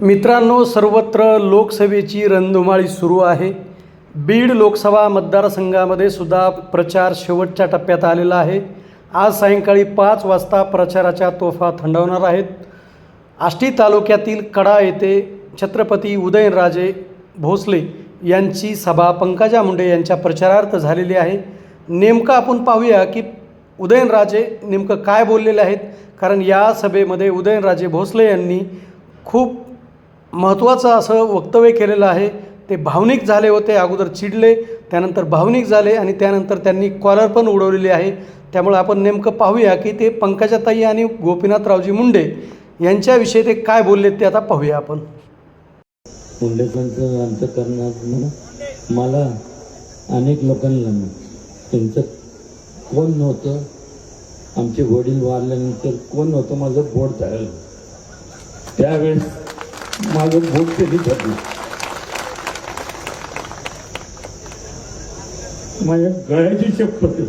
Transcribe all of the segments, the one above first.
मित्रांनो सर्वत्र लोकसभेची रणधुमाळी सुरू आहे. बीड लोकसभा मतदारसंघामध्ये सुद्धा प्रचार शेवटच्या टप्प्यात आलेला आहे. आज सायंकाळी पाच वाजता प्रचाराच्या तोफा थंडवणार आहेत. आष्टी तालुक्यातील कडा येथे छत्रपती उदयनराजे भोसले यांची सभा पंकजा मुंडे यांच्या प्रचारार्थ झालेली आहे. नेमकं आपण पाहूया की उदयनराजे नेमकं काय बोललेले आहेत? कारण या सभेमध्ये उदयनराजे भोसले यांनी खूप महत्त्वाचं असं वक्तव्य केलेलं आहे. ते भावनिक झाले होते अगोदर चिडले त्यानंतर भावनिक झाले आणि त्यानंतर त्यांनी कॉलर पण उडवलेली आहे. त्यामुळे आपण नेमकं पाहूया की ते पंकजाताई आणि गोपीनाथरावजी मुंडे यांच्याविषयी ते काय बोलले ते आता पाहूया आपण. मुंडेकरांचं अंतकरणात म्हणून मला अनेक लोकांना त्यांचं कोण नव्हतं आमचे वडील वारल्यानंतर कोण नव्हतं माझं बोट झालं त्यावेळेस माझं बोट कधी ठरलं माझ्या गळ्याची शपथ.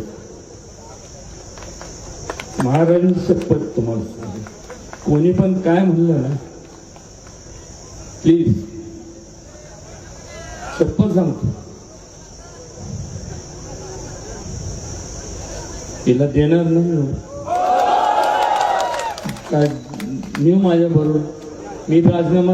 महाराजांची शपथ तुम्हाला सांगतो. कोणी पण काय म्हणलं ना प्लीज शपथ सांगतो. तिला देणार नाही हो. काय मी माझ्या बरोबर मी राजीनामा